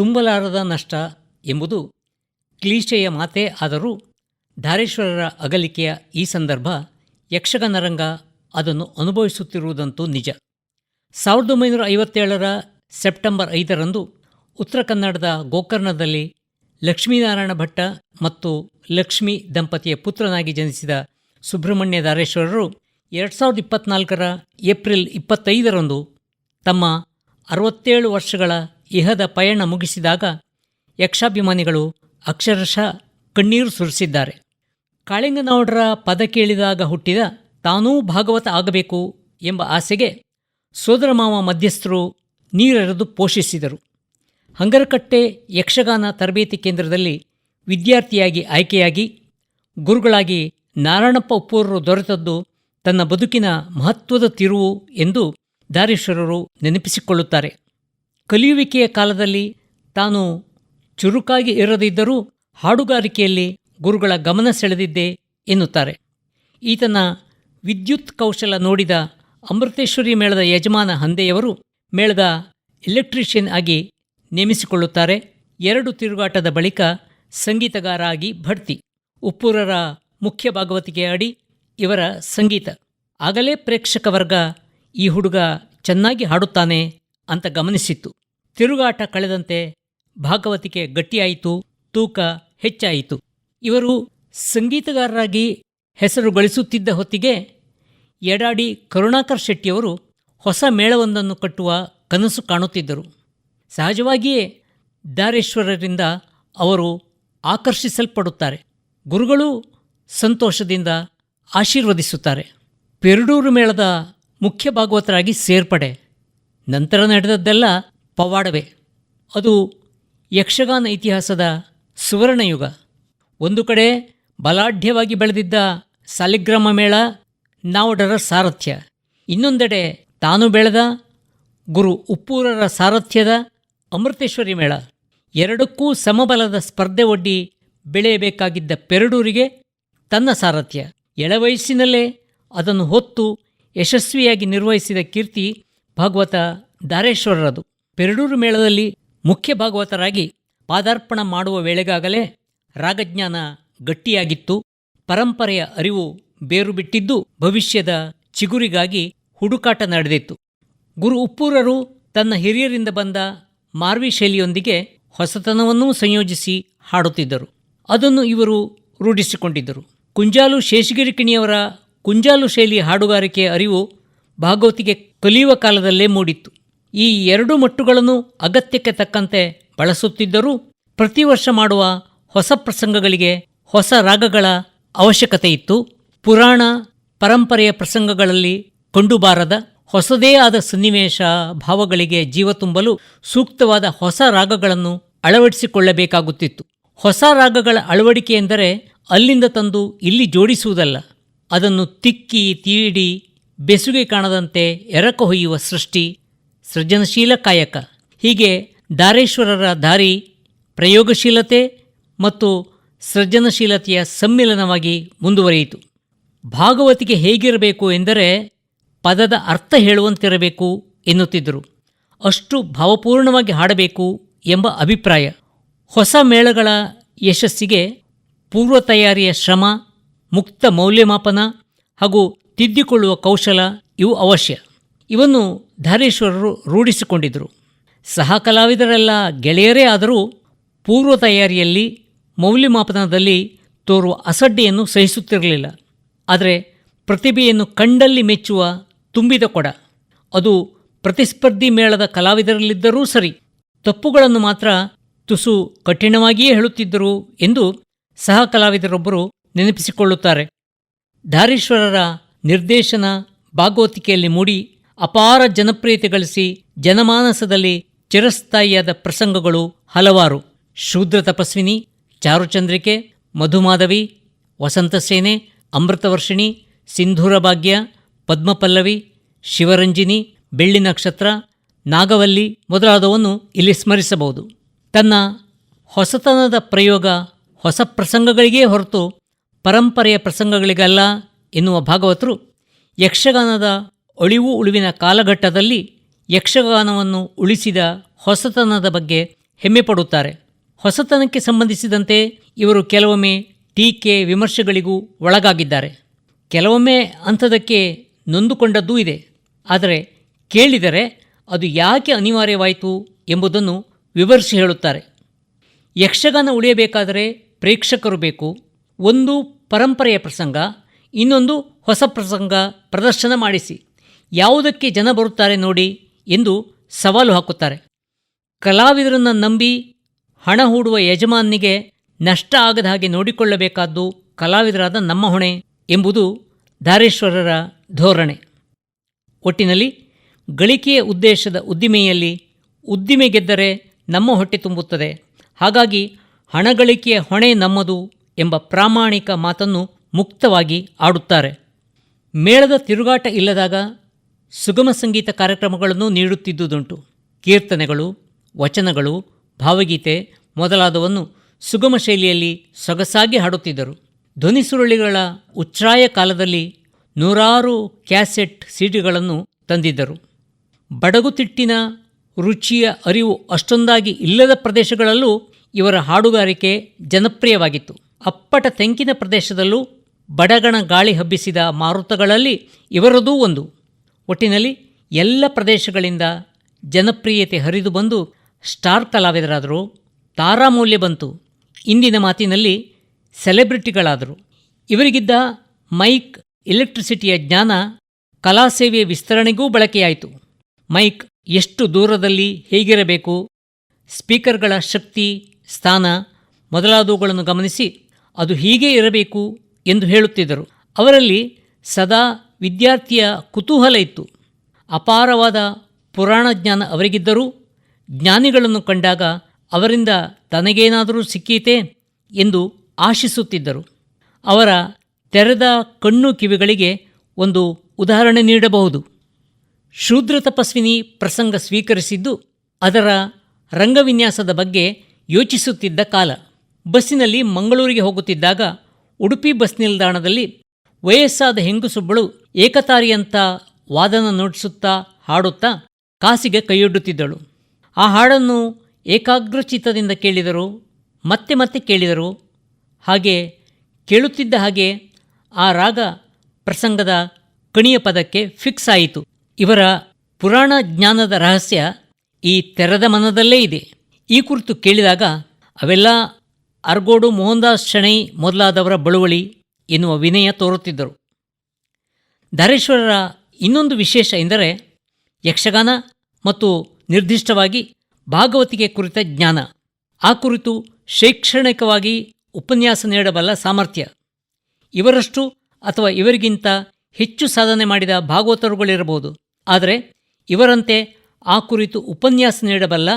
ತುಂಬಲಾರದ ನಷ್ಟ ಎಂಬುದು ಕ್ಲೀಶೆಯ ಮಾತೇ ಆದರೂ ಧಾರೇಶ್ವರರ ಅಗಲಿಕೆಯ ಈ ಸಂದರ್ಭ ಯಕ್ಷಗಾನರಂಗ ಅದನ್ನು ಅನುಭವಿಸುತ್ತಿರುವುದಂತೂ ನಿಜ. ಸಾವಿರದ ಒಂಬೈನೂರ ಐವತ್ತೇಳರ ಸೆಪ್ಟೆಂಬರ್ ಐದರಂದು ಉತ್ತರ ಕನ್ನಡದ ಗೋಕರ್ಣದಲ್ಲಿ ಲಕ್ಷ್ಮೀನಾರಾಯಣ ಭಟ್ಟ ಮತ್ತು ಲಕ್ಷ್ಮೀ ದಂಪತಿಯ ಪುತ್ರನಾಗಿ ಜನಿಸಿದ ಸುಬ್ರಹ್ಮಣ್ಯ ಧಾರೇಶ್ವರರು ಎರಡು ಸಾವಿರದ ಇಪ್ಪತ್ನಾಲ್ಕರ ಏಪ್ರಿಲ್ ಇಪ್ಪತ್ತೈದರಂದು ತಮ್ಮ ಅರವತ್ತೇಳು ವರ್ಷಗಳ ಇಹದ ಪಯಣ ಮುಗಿಸಿದಾಗ ಯಕ್ಷಾಭಿಮಾನಿಗಳು ಅಕ್ಷರಶಃ ಕಣ್ಣೀರು ಸುರಿಸಿದ್ದಾರೆ. ಕಾಳಿಂಗನೌಡರ ಪದ ಕೇಳಿದಾಗ ಹುಟ್ಟಿದ ತಾನೂ ಭಾಗವತ ಆಗಬೇಕು ಎಂಬ ಆಸೆಗೆ ಸೋದರಮಾವ ಮಧ್ಯಸ್ಥರು ನೀರೆರೆದು ಪೋಷಿಸಿದರು. ಹಂಗರಕಟ್ಟೆ ಯಕ್ಷಗಾನ ತರಬೇತಿ ಕೇಂದ್ರದಲ್ಲಿ ವಿದ್ಯಾರ್ಥಿಯಾಗಿ ಆಯ್ಕೆಯಾಗಿ ಗುರುಗಳಾಗಿ ನಾರಾಯಣಪ್ಪ ಉಪ್ಪೂರರು ದೊರೆತದ್ದು ತನ್ನ ಬದುಕಿನ ಮಹತ್ವದ ತಿರುವು ಎಂದು ದಾರೇಶ್ವರರು ನೆನಪಿಸಿಕೊಳ್ಳುತ್ತಾರೆ. ಕಲಿಯುವಿಕೆಯ ಕಾಲದಲ್ಲಿ ತಾನು ಚುರುಕಾಗಿ ಇರದಿದ್ದರೂ ಹಾಡುಗಾರಿಕೆಯಲ್ಲಿ ಗುರುಗಳ ಗಮನ ಸೆಳೆದಿದ್ದೆ ಎನ್ನುತ್ತಾರೆ. ಈತನ ವಿದ್ಯುತ್ ಕೌಶಲ ನೋಡಿದ ಅಮೃತೇಶ್ವರಿ ಮೇಳದ ಯಜಮಾನ ಹಂದೆಯವರು ಮೇಳದ ಎಲೆಕ್ಟ್ರಿಷಿಯನ್ ಆಗಿ ನೇಮಿಸಿಕೊಳ್ಳುತ್ತಾರೆ. ಎರಡು ತಿರುಗಾಟದ ಬಳಿಕ ಸಂಗೀತಗಾರ ಆಗಿ ಬಡ್ತಿ ಉಪ್ಪೂರರ ಮುಖ್ಯ ಭಾಗವತಿಕೆ ಅಡಿ ಇವರ ಸಂಗೀತ. ಆಗಲೇ ಪ್ರೇಕ್ಷಕ ವರ್ಗ ಈ ಹುಡುಗ ಚೆನ್ನಾಗಿ ಹಾಡುತ್ತಾನೆ ಅಂತ ಗಮನಿಸಿತ್ತು. ತಿರುಗಾಟ ಕಳೆದಂತೆ ಭಾಗವತಿಕೆ ಗಟ್ಟಿಯಾಯಿತು, ತೂಕ ಹೆಚ್ಚಾಯಿತು. ಇವರು ಸಂಗೀತಗಾರರಾಗಿ ಹೆಸರು ಗಳಿಸುತ್ತಿದ್ದ ಹೊತ್ತಿಗೆ ಎಡಾಡಿ ಕರುಣಾಕರ್ ಶೆಟ್ಟಿಯವರು ಹೊಸ ಮೇಳವೊಂದನ್ನು ಕಟ್ಟುವ ಕನಸು ಕಾಣುತ್ತಿದ್ದರು. ಸಹಜವಾಗಿಯೇ ದಾರೇಶ್ವರರಿಂದ ಅವರು ಆಕರ್ಷಿಸಲ್ಪಡುತ್ತಾರೆ. ಗುರುಗಳು ಸಂತೋಷದಿಂದ ಆಶೀರ್ವದಿಸುತ್ತಾರೆ. ಪೆರಡೂರು ಮೇಳದ ಮುಖ್ಯ ಭಾಗವತರಾಗಿ ಸೇರ್ಪಡೆ. ನಂತರ ನಡೆದದ್ದೆಲ್ಲ ಪವಾಡವೇ. ಅದು ಯಕ್ಷಗಾನ ಇತಿಹಾಸದ ಸುವರ್ಣಯುಗ. ಒಂದು ಕಡೆ ಬಲಾಢ್ಯವಾಗಿ ಬೆಳೆದಿದ್ದ ಸಾಲಿಗ್ರಾಮ ಮೇಳ ನಾವಡರ ಸಾರಥ್ಯ. ಇನ್ನೊಂದೆಡೆ ತಾನು ಬೆಳೆದ ಗುರು ಉಪ್ಪೂರರ ಸಾರಥ್ಯದ ಅಮೃತೇಶ್ವರಿ ಮೇಳ. ಎರಡಕ್ಕೂ ಸಮಬಲದ ಸ್ಪರ್ಧೆ ಒಡ್ಡಿ ಬೆಳೆಯಬೇಕಾಗಿದ್ದ ಪೆರಡೂರಿಗೆ ತನ್ನ ಸಾರಥ್ಯ. ಎಳವಯಸ್ಸಿನಲ್ಲೇ ಅದನ್ನು ಹೊತ್ತು ಯಶಸ್ವಿಯಾಗಿ ನಿರ್ವಹಿಸಿದ ಕೀರ್ತಿ ಭಾಗವತ ದಾರೇಶ್ವರರದು. ಪೆರಡೂರು ಮೇಳದಲ್ಲಿ ಮುಖ್ಯ ಭಾಗವತರಾಗಿ ಪಾದಾರ್ಪಣ ಮಾಡುವ ವೇಳೆಗಾಗಲೇ ರಾಗಜ್ಞಾನ ಗಟ್ಟಿಯಾಗಿತ್ತು. ಪರಂಪರೆಯ ಅರಿವು ಬೇರು ಬಿಟ್ಟಿದ್ದು ಭವಿಷ್ಯದ ಚಿಗುರಿಗಾಗಿ ಹುಡುಕಾಟ ನಡೆದಿತ್ತು. ಗುರು ಉಪ್ಪೂರರು ತನ್ನ ಹಿರಿಯರಿಂದ ಬಂದ ಮಾರ್ವಿ ಶೈಲಿಯೊಂದಿಗೆ ಹೊಸತನವನ್ನೂ ಸಂಯೋಜಿಸಿ ಹಾಡುತ್ತಿದ್ದರು. ಅದನ್ನು ಇವರು ರೂಢಿಸಿಕೊಂಡಿದ್ದರು. ಕುಂಜಾಲು ಶೇಷಗಿರಿಕಿಣಿಯವರ ಕುಂಜಾಲು ಶೈಲಿ ಹಾಡುಗಾರಿಕೆಯ ಅರಿವು ಭಾಗವತಿಗೆ ಕಲಿಯುವ ಕಾಲದಲ್ಲೇ ಮೂಡಿತ್ತು. ಈ ಎರಡು ಮಟ್ಟುಗಳನ್ನು ಅಗತ್ಯಕ್ಕೆ ತಕ್ಕಂತೆ ಬಳಸುತ್ತಿದ್ದರೂ ಪ್ರತಿ ವರ್ಷ ಮಾಡುವ ಹೊಸ ಪ್ರಸಂಗಗಳಿಗೆ ಹೊಸ ರಾಗಗಳ ಅವಶ್ಯಕತೆ ಇತ್ತು. ಪುರಾಣ ಪರಂಪರೆಯ ಪ್ರಸಂಗಗಳಲ್ಲಿ ಕಂಡುಬಾರದ ಹೊಸದೇ ಆದ ಸನ್ನಿವೇಶ ಭಾವಗಳಿಗೆ ಜೀವ ತುಂಬಲು ಸೂಕ್ತವಾದ ಹೊಸ ರಾಗಗಳನ್ನು ಅಳವಡಿಸಿಕೊಳ್ಳಬೇಕಾಗುತ್ತಿತ್ತು. ಹೊಸ ರಾಗಗಳ ಅಳವಡಿಕೆ ಎಂದರೆ ಅಲ್ಲಿಂದ ತಂದು ಇಲ್ಲಿ ಜೋಡಿಸುವುದಲ್ಲ. ಅದನ್ನು ತಿಕ್ಕಿ, ತೀಡಿ ಬೆಸುಗೆ ಕಾಣದಂತೆ ಎರಕ ಹೊಯ್ಯುವ ಸೃಷ್ಟಿ, ಸೃಜನಶೀಲ ಕಾಯಕ. ಹೀಗೆ ದಾರೇಶ್ವರರ ದಾರಿ ಪ್ರಯೋಗಶೀಲತೆ ಮತ್ತು ಸೃಜನಶೀಲತೆಯ ಸಮ್ಮಿಲನವಾಗಿ ಮುಂದುವರಿಯಿತು. ಭಾಗವತಿಗೆ ಹೇಗಿರಬೇಕು ಎಂದರೆ ಪದದ ಅರ್ಥ ಹೇಳುವಂತಿರಬೇಕು ಎನ್ನುತ್ತಿದ್ದರು. ಅಷ್ಟು ಭಾವಪೂರ್ಣವಾಗಿ ಹಾಡಬೇಕು ಎಂಬ ಅಭಿಪ್ರಾಯ. ಹೊಸ ಮೇಳಗಳ ಯಶಸ್ಸಿಗೆ ಪೂರ್ವ ತಯಾರಿಯ ಶ್ರಮ, ಮುಕ್ತ ಮೌಲ್ಯಮಾಪನ ಹಾಗೂ ತಿದ್ದಿಕೊಳ್ಳುವ ಕೌಶಲ ಇವು ಅವಶ್ಯ. ಇವನ್ನು ಧಾರೇಶ್ವರರು ರೂಢಿಸಿಕೊಂಡಿದ್ದರು. ಸಹ ಕಲಾವಿದರೆಲ್ಲ ಗೆಳೆಯರೇ ಆದರೂ ಪೂರ್ವ ತಯಾರಿಯಲ್ಲಿ, ಮೌಲ್ಯಮಾಪನದಲ್ಲಿ ತೋರುವ ಅಸಡ್ಡೆಯನ್ನು ಸಹಿಸುತ್ತಿರಲಿಲ್ಲ. ಆದರೆ ಪ್ರತಿಭೆಯನ್ನು ಕಂಡಲ್ಲಿ ಮೆಚ್ಚುವ ತುಂಬಿದ ಕೊಡ. ಅದು ಪ್ರತಿಸ್ಪರ್ಧಿ ಮೇಳದ ಕಲಾವಿದರಲ್ಲಿದ್ದರೂ ಸರಿ. ತಪ್ಪುಗಳನ್ನು ಮಾತ್ರ ತುಸು ಕಠಿಣವಾಗಿಯೇ ಹೇಳುತ್ತಿದ್ದರು ಎಂದು ಸಹ ಕಲಾವಿದರೊಬ್ಬರು ನೆನಪಿಸಿಕೊಳ್ಳುತ್ತಾರೆ. ಧಾರೇಶ್ವರರ ನಿರ್ದೇಶನ ಭಾಗವತಿಕೆಯಲ್ಲಿ ಮೂಡಿ ಅಪಾರ ಜನಪ್ರಿಯತೆ ಗಳಿಸಿ ಜನಮಾನಸದಲ್ಲಿ ಚಿರಸ್ಥಾಯಿಯಾದ ಪ್ರಸಂಗಗಳು ಹಲವಾರು. ಶೂದ್ರ ತಪಸ್ವಿನಿ, ಚಾರುಚಂದ್ರಿಕೆ, ಮಧುಮಾಧವಿ ವಸಂತಸೇನೆ ಅಮೃತವರ್ಷಿಣಿ ಸಿಂಧೂರಭಾಗ್ಯ ಪದ್ಮಪಲ್ಲವಿ, ಶಿವರಂಜಿನಿ, ಬೆಳ್ಳಿ ನಕ್ಷತ್ರ, ನಾಗವಲ್ಲಿ ಮೊದಲಾದವನ್ನು ಇಲ್ಲಿ ಸ್ಮರಿಸಬಹುದು. ತನ್ನ ಹೊಸತನದ ಪ್ರಯೋಗ ಹೊಸ ಪ್ರಸಂಗಗಳಿಗೇ ಹೊರತು ಪರಂಪರೆಯ ಪ್ರಸಂಗಗಳಿಗಲ್ಲ ಎನ್ನುವ ಭಾಗವತರು ಯಕ್ಷಗಾನದ ಅಳಿವು ಉಳಿವಿನ ಕಾಲಘಟ್ಟದಲ್ಲಿ ಯಕ್ಷಗಾನವನ್ನು ಉಳಿಸಿದ ಹೊಸತನದ ಬಗ್ಗೆ ಹೆಮ್ಮೆ ಪಡುತ್ತಾರೆ. ಹೊಸತನಕ್ಕೆ ಸಂಬಂಧಿಸಿದಂತೆ ಇವರು ಕೆಲವೊಮ್ಮೆ ಟೀಕೆ ವಿಮರ್ಶೆಗಳಿಗೂ ಒಳಗಾಗಿದ್ದಾರೆ. ಕೆಲವೊಮ್ಮೆ ಅಂಥದಕ್ಕೆ ನೊಂದುಕೊಂಡದ್ದೂ ಇದೆ. ಆದರೆ ಕೇಳಿದರೆ ಅದು ಯಾಕೆ ಅನಿವಾರ್ಯವಾಯಿತು ಎಂಬುದನ್ನು ವಿವರಿಸಿ ಹೇಳುತ್ತಾರೆ. ಯಕ್ಷಗಾನ ಉಳಿಯಬೇಕಾದರೆ ಪ್ರೇಕ್ಷಕರು ಬೇಕು. ಒಂದು ಪರಂಪರೆಯ ಪ್ರಸಂಗ ಇನ್ನೊಂದು ಹೊಸ ಪ್ರಸಂಗ ಪ್ರದರ್ಶನ ಮಾಡಿಸಿ. ಯಾವುದಕ್ಕೆ ಜನ ಬರುತ್ತಾರೆ ನೋಡಿ ಎಂದು ಸವಾಲು ಹಾಕುತ್ತಾರೆ. ಕಲಾವಿದರನ್ನು ನಂಬಿ ಹಣ ಹೂಡುವ ಯಜಮಾನಿಗೆ ನಷ್ಟ ಆಗದ ಹಾಗೆ ನೋಡಿಕೊಳ್ಳಬೇಕಾದ್ದು ಕಲಾವಿದರಾದ ನಮ್ಮ ಹೊಣೆ ಎಂಬುದು ಧಾರೇಶ್ವರರ ಧೋರಣೆ. ಒಟ್ಟಿನಲ್ಲಿ ಗಳಿಕೆಯ ಉದ್ದೇಶದ ಉದ್ದಿಮೆಯಲ್ಲಿ ಉದ್ದಿಮೆ ಗೆದ್ದರೆ ನಮ್ಮ ಹೊಟ್ಟೆ ತುಂಬುತ್ತದೆ. ಹಾಗಾಗಿ ಹಣ ಗಳಿಕೆಯ ಹೊಣೆ ನಮ್ಮದು ಎಂಬ ಪ್ರಾಮಾಣಿಕ ಮಾತನ್ನು ಮುಕ್ತವಾಗಿ ಆಡುತ್ತಾರೆ. ಮೇಳದ ತಿರುಗಾಟ ಇಲ್ಲದಾಗ ಸುಗಮ ಸಂಗೀತ ಕಾರ್ಯಕ್ರಮಗಳನ್ನು ನೀಡುತ್ತಿದ್ದುದುಂಟು. ಕೀರ್ತನೆಗಳು, ವಚನಗಳು, ಭಾವಗೀತೆ ಮೊದಲಾದವನ್ನು ಸುಗಮ ಶೈಲಿಯಲ್ಲಿ ಸೊಗಸಾಗಿ ಹಾಡುತ್ತಿದ್ದರು. ಧ್ವನಿ ಸುರುಳಿಗಳ ಉಚ್ಛ್ರಾಯ ಕಾಲದಲ್ಲಿ ನೂರಾರು ಕ್ಯಾಸೆಟ್ ಸಿಡಿಗಳನ್ನು ತಂದಿದ್ದರು. ಬಡಗುತಿಟ್ಟಿನ ರುಚಿಯ ಅರಿವು ಅಷ್ಟೊಂದಾಗಿ ಇಲ್ಲದ ಪ್ರದೇಶಗಳಲ್ಲೂ ಇವರ ಹಾಡುಗಾರಿಕೆ ಜನಪ್ರಿಯವಾಗಿತ್ತು. ಅಪ್ಪಟ ತೆಂಕಿನ ಪ್ರದೇಶದಲ್ಲೂ ಬಡಗಣ ಗಾಳಿ ಹಬ್ಬಿಸಿದ ಮಾರುತಗಳಲ್ಲಿ ಇವರದೂ ಒಂದು. ಒಟ್ಟಿನಲ್ಲಿ ಎಲ್ಲ ಪ್ರದೇಶಗಳಿಂದ ಜನಪ್ರಿಯತೆ ಹರಿದು ಬಂದು ಸ್ಟಾರ್ ಕಲಾವಿದರಾದರು. ತಾರಾಮೂಲ್ಯ ಬಂತು. ಇಂದಿನ ಮಾತಿನಲ್ಲಿ ಸೆಲೆಬ್ರಿಟಿಗಳಾದರು. ಇವರಿಗಿದ್ದ ಮೈಕ್ ಎಲೆಕ್ಟ್ರಿಸಿಟಿಯ ಜ್ಞಾನ ಕಲಾಸೇವೆಯ ವಿಸ್ತರಣೆಗೂ ಬಳಕೆಯಾಯಿತು. ಮೈಕ್ ಎಷ್ಟು ದೂರದಲ್ಲಿ ಹೇಗಿರಬೇಕು? ಸ್ಪೀಕರ್ಗಳ ಶಕ್ತಿ, ಸ್ಥಾನ ಮೊದಲಾದವುಗಳನ್ನು ಗಮನಿಸಿ ಅದು ಹೀಗೆ ಇರಬೇಕು. ಎಂದು ಹೇಳುತ್ತಿದ್ದರು. ಅವರಲ್ಲಿ ಸದಾ ವಿದ್ಯಾರ್ಥಿಯ ಕುತೂಹಲ ಇತ್ತು. ಅಪಾರವಾದ ಪುರಾಣ ಜ್ಞಾನ ಅವರಿಗಿದ್ದರೂ ಜ್ಞಾನಿಗಳನ್ನು ಕಂಡಾಗ ಅವರಿಂದ ತನಗೇನಾದರೂ ಸಿಕ್ಕೀತೆ ಎಂದು ಆಶಿಸುತ್ತಿದ್ದರು. ಅವರ ತೆರೆದ ಕಣ್ಣು ಕಿವಿಗಳಿಗೆ ಒಂದು ಉದಾಹರಣೆ ನೀಡಬಹುದು. ಶೂದ್ರ ತಪಸ್ವಿನಿ ಪ್ರಸಂಗ ಸ್ವೀಕರಿಸಿದ್ದು ಅದರ ರಂಗವಿನ್ಯಾಸದ ಬಗ್ಗೆ ಯೋಚಿಸುತ್ತಿದ್ದ ಕಾಲ. ಬಸ್ಸಿನಲ್ಲಿ ಮಂಗಳೂರಿಗೆ ಹೋಗುತ್ತಿದ್ದಾಗ ಉಡುಪಿ ಬಸ್ ನಿಲ್ದಾಣದಲ್ಲಿ ವಯಸ್ಸಾದ ಹೆಂಗುಸುಬ್ಬಳು ಏಕತಾರಿಯಂತ ವಾದನ ನುಡಿಸುತ್ತಾ ಹಾಡುತ್ತಾ ಕಾಸಿಗೆ ಕೈಯೊಡ್ಡುತ್ತಿದ್ದಳು. ಆ ಹಾಡನ್ನು ಏಕಾಗ್ರಚಿತ್ತದಿಂದ ಕೇಳಿದರು, ಮತ್ತೆ ಮತ್ತೆ ಕೇಳಿದರು. ಹಾಗೆ ಕೇಳುತ್ತಿದ್ದ ಹಾಗೆ ಆ ರಾಗ ಪ್ರಸಂಗದ ಕಣಿಯ ಪದಕ್ಕೆ ಫಿಕ್ಸ್ ಆಯಿತು. ಇವರ ಪುರಾಣ ಜ್ಞಾನದ ರಹಸ್ಯ ಈ ತೆರೆದ ಮನದಲ್ಲೇ ಇದೆ. ಈ ಕುರಿತು ಕೇಳಿದಾಗ ಅವೆಲ್ಲ ಅರ್ಗೋಡು ಮೋಹನ್ದಾಸ್ ಶೆಣೈ ಮೊದಲಾದವರ ಬಳುವಳಿ ಎನ್ನುವ ವಿನಯ ತೋರುತ್ತಿದ್ದರು. ಧಾರೇಶ್ವರರ ಇನ್ನೊಂದು ವಿಶೇಷ ಎಂದರೆ ಯಕ್ಷಗಾನ ಮತ್ತು ನಿರ್ದಿಷ್ಟವಾಗಿ ಭಾಗವತಿಗೆ ಕುರಿತ ಜ್ಞಾನ. ಆ ಕುರಿತು ಶೈಕ್ಷಣಿಕವಾಗಿ ಉಪನ್ಯಾಸ ನೀಡಬಲ್ಲ ಸಾಮರ್ಥ್ಯ. ಇವರಷ್ಟು ಅಥವಾ ಇವರಿಗಿಂತ ಹೆಚ್ಚು ಸಾಧನೆ ಮಾಡಿದ ಭಾಗವತರುಗಳಿರಬಹುದು. ಆದರೆ ಇವರಂತೆ ಆ ಕುರಿತು ಉಪನ್ಯಾಸ ನೀಡಬಲ್ಲ,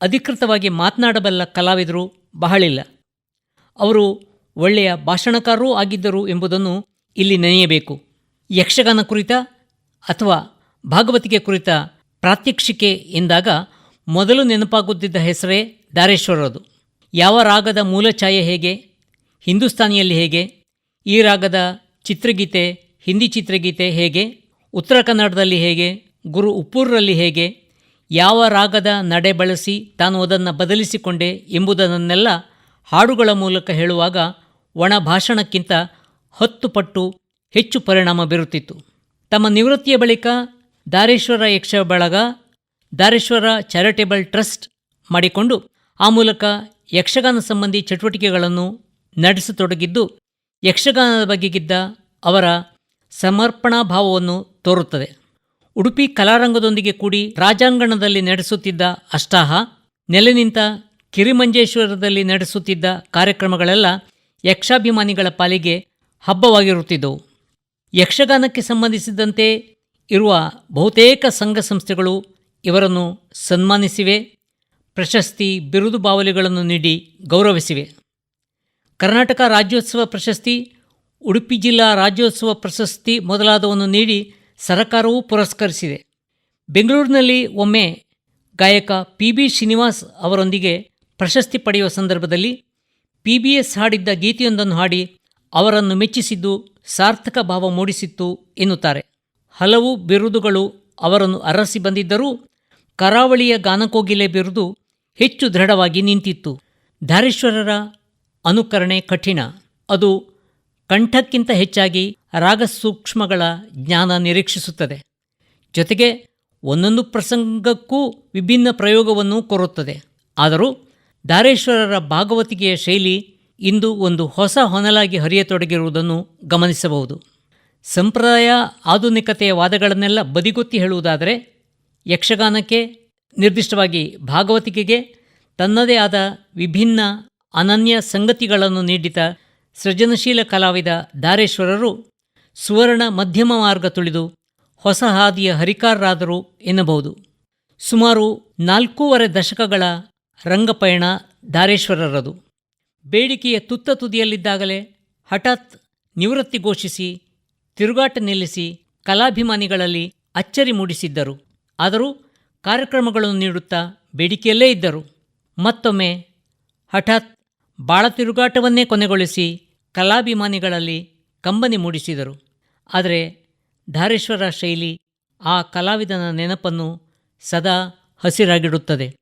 ಅಧಿಕೃತವಾಗಿ ಮಾತನಾಡಬಲ್ಲ ಕಲಾವಿದರು ಬಹಳಿಲ್ಲ. ಅವರು ಒಳ್ಳೆಯ ಭಾಷಣಕಾರರೂ ಆಗಿದ್ದರು ಎಂಬುದನ್ನು ಇಲ್ಲಿ ನೆನೆಯಬೇಕು. ಯಕ್ಷಗಾನ ಕುರಿತ ಅಥವಾ ಭಾಗವತಿಕೆ ಕುರಿತ ಪ್ರಾತ್ಯಕ್ಷಿಕೆ ಎಂದಾಗ ಮೊದಲು ನೆನಪಾಗುತ್ತಿದ್ದ ಹೆಸರೇ ದಾರೇಶ್ವರದು ಯಾವ ರಾಗದ ಮೂಲ ಛಾಯೆ ಹೇಗೆ? ಹಿಂದೂಸ್ತಾನಿಯಲ್ಲಿ ಹೇಗೆ? ಈ ರಾಗದ ಚಿತ್ರಗೀತೆ, ಹಿಂದಿ ಚಿತ್ರಗೀತೆ ಹೇಗೆ? ಉತ್ತರ ಕನ್ನಡದಲ್ಲಿ ಹೇಗೆ? ಗುರು ಉಪ್ಪೂರರಲ್ಲಿ ಹೇಗೆ? ಯಾವ ರಾಗದ ನಡೆ ಬಳಸಿ ತಾನು ಅದನ್ನು ಬದಲಿಸಿಕೊಂಡೆ ಎಂಬುದನ್ನೆಲ್ಲ ಹಾಡುಗಳ ಮೂಲಕ ಹೇಳುವಾಗ ಒಣ ಭಾಷಣಕ್ಕಿಂತ ಹತ್ತು ಪಟ್ಟು ಹೆಚ್ಚು ಪರಿಣಾಮ ಬೀರುತ್ತಿತ್ತು. ತಮ್ಮ ನಿವೃತ್ತಿಯ ಬಳಿಕ ದಾರೇಶ್ವರ ಯಕ್ಷ ಬಳಗ, ದಾರೇಶ್ವರ ಚಾರಿಟೇಬಲ್ ಟ್ರಸ್ಟ್ ಮಾಡಿಕೊಂಡು ಆ ಮೂಲಕ ಯಕ್ಷಗಾನ ಸಂಬಂಧಿ ಚಟುವಟಿಕೆಗಳನ್ನು ನಡೆಸತೊಡಗಿದ್ದು, ಯಕ್ಷಗಾನದ ಬಗೆಗಿದ್ದ ಅವರ ಸಮರ್ಪಣಾ ಭಾವವನ್ನು ತೋರುತ್ತದೆ. ಉಡುಪಿ ಕಲಾರಂಗದೊಂದಿಗೆ ಕೂಡಿ ರಾಜಾಂಗಣದಲ್ಲಿ ನಡೆಸುತ್ತಿದ್ದ ಅಷ್ಟಾಹ ನೆಲೆನಿಂತ ಕಿರಿಮಂಜೇಶ್ವರದಲ್ಲಿ ನಡೆಸುತ್ತಿದ್ದ ಕಾರ್ಯಕ್ರಮಗಳೆಲ್ಲ ಯಕ್ಷಾಭಿಮಾನಿಗಳ ಪಾಲಿಗೆ ಹಬ್ಬವಾಗಿರುತ್ತಿದ್ದವು. ಯಕ್ಷಗಾನಕ್ಕೆ ಸಂಬಂಧಿಸಿದಂತೆ ಇರುವ ಬಹುತೇಕ ಸಂಘ ಸಂಸ್ಥೆಗಳು ಇವರನ್ನು ಸನ್ಮಾನಿಸಿವೆ. ಪ್ರಶಸ್ತಿ, ಬಿರುದು ಬಾವಲಿಗಳನ್ನು ನೀಡಿ ಗೌರವಿಸಿವೆ. ಕರ್ನಾಟಕ ರಾಜ್ಯೋತ್ಸವ ಪ್ರಶಸ್ತಿ, ಉಡುಪಿ ಜಿಲ್ಲಾ ರಾಜ್ಯೋತ್ಸವ ಪ್ರಶಸ್ತಿ ಮೊದಲಾದವನ್ನು ನೀಡಿ ಸರಕಾರವೂ ಪುರಸ್ಕರಿಸಿದೆ. ಬೆಂಗಳೂರಿನಲ್ಲಿ ಒಮ್ಮೆ ಗಾಯಕ ಪಿ ಬಿ ಶ್ರೀನಿವಾಸ್ ಅವರೊಂದಿಗೆ ಪ್ರಶಸ್ತಿ ಪಡೆಯುವ ಸಂದರ್ಭದಲ್ಲಿ ಪಿ ಬಿ ಎಸ್ ಹಾಡಿದ್ದ ಗೀತೆಯೊಂದನ್ನು ಹಾಡಿ ಅವರನ್ನು ಮೆಚ್ಚಿಸಿದ್ದು ಸಾರ್ಥಕ ಭಾವ ಮೂಡಿಸಿತ್ತು ಎನ್ನುತ್ತಾರೆ. ಹಲವು ಬಿರುದುಗಳು ಅವರನ್ನು ಅರಸಿ ಬಂದಿದ್ದರೂ ಕರಾವಳಿಯ ಗಾನಕೋಗಿಲೆ ಬಿರುದು ಹೆಚ್ಚು ದೃಢವಾಗಿ ನಿಂತಿತ್ತು. ಧಾರೇಶ್ವರರ ಅನುಕರಣೆ ಕಠಿಣ. ಅದು ಕಂಠಕ್ಕಿಂತ ಹೆಚ್ಚಾಗಿ ರಾಗಸೂಕ್ಷ್ಮಗಳ ಜ್ಞಾನ ನಿರೀಕ್ಷಿಸುತ್ತದೆ. ಜೊತೆಗೆ ಒಂದೊಂದು ಪ್ರಸಂಗಕ್ಕೂ ವಿಭಿನ್ನ ಪ್ರಯೋಗವನ್ನು ಕೋರುತ್ತದೆ ಆದರೂ ಧಾರೇಶ್ವರರ ಭಾಗವತಿಕೆಯ ಶೈಲಿ ಇಂದು ಒಂದು ಹೊಸ ಹೊನಲಾಗಿ ಹರಿಯತೊಡಗಿರುವುದನ್ನು ಗಮನಿಸಬಹುದು. ಸಂಪ್ರದಾಯ, ಆಧುನಿಕತೆಯ ವಾದಗಳನ್ನೆಲ್ಲ ಬದಿಗೊತ್ತಿ ಹೇಳುವುದಾದರೆ ಯಕ್ಷಗಾನಕ್ಕೆ, ನಿರ್ದಿಷ್ಟವಾಗಿ ಭಾಗವತಿಕೆಗೆ, ತನ್ನದೇ ಆದ ವಿಭಿನ್ನ ಅನನ್ಯ ಸಂಗತಿಗಳನ್ನು ನೀಡಿದ ಸೃಜನಶೀಲ ಕಲಾವಿದ ದಾರೇಶ್ವರರು ಸುವರ್ಣ ಮಧ್ಯಮ ಮಾರ್ಗ ತುಳಿದು ಹೊಸ ಹಾದಿಯ ಹರಿಕಾರರಾದರು ಎನ್ನಬಹುದು. ಸುಮಾರು ನಾಲ್ಕೂವರೆ ದಶಕಗಳ ರಂಗಪಯಣ ಧಾರೇಶ್ವರರದು ಬೇಡಿಕೆಯ ತುತ್ತ ತುದಿಯಲ್ಲಿದ್ದಾಗಲೇ ಹಠಾತ್ ನಿವೃತ್ತಿ ಘೋಷಿಸಿ, ತಿರುಗಾಟ ನಿಲ್ಲಿಸಿ ಕಲಾಭಿಮಾನಿಗಳಲ್ಲಿ ಅಚ್ಚರಿ ಮೂಡಿಸಿದ್ದರು. ಆದರೂ ಕಾರ್ಯಕ್ರಮಗಳನ್ನು ನೀಡುತ್ತಾ ಬೇಡಿಕೆಯಲ್ಲೇ ಇದ್ದರು. ಮತ್ತೊಮ್ಮೆ ಹಠಾತ್ ಬಾಳ ತಿರುಗಾಟವನ್ನೇ ಕೊನೆಗೊಳಿಸಿ ಕಲಾಭಿಮಾನಿಗಳಲ್ಲಿ ಕಂಬನಿ ಮೂಡಿಸಿದರು. ಆದರೆ ಧಾರೇಶ್ವರ ಶೈಲಿ ಆ ಕಲಾವಿದನ ನೆನಪನ್ನು ಸದಾ ಹಸಿರಾಗಿಡುತ್ತದೆ.